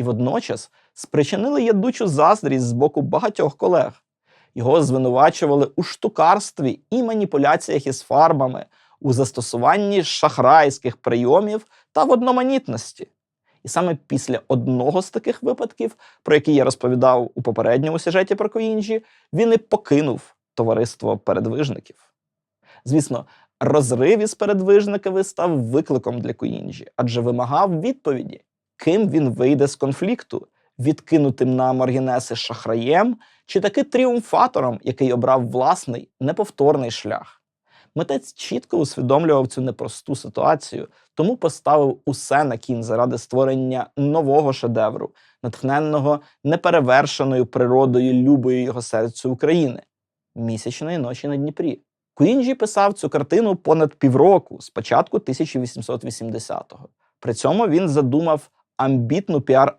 і водночас спричинили ядучу заздрість з боку багатьох колег. Його звинувачували у штукарстві і маніпуляціях із фарбами, у застосуванні шахрайських прийомів та в одноманітності. І саме після одного з таких випадків, про який я розповідав у попередньому сюжеті про Коінджі, він і покинув товариство передвижників. Звісно, розрив із передвижниками став викликом для Коінджі, адже вимагав відповіді, ким він вийде з конфлікту, відкинутим на маргінеси шахраєм чи таки тріумфатором, який обрав власний неповторний шлях. Митець чітко усвідомлював цю непросту ситуацію, тому поставив усе на кін заради створення нового шедевру, натхненного неперевершеною природою любої його серцю України місячної ночі на Дніпрі. Куінджі писав цю картину понад півроку, з початку 1880-го. При цьому він задумав амбітну піар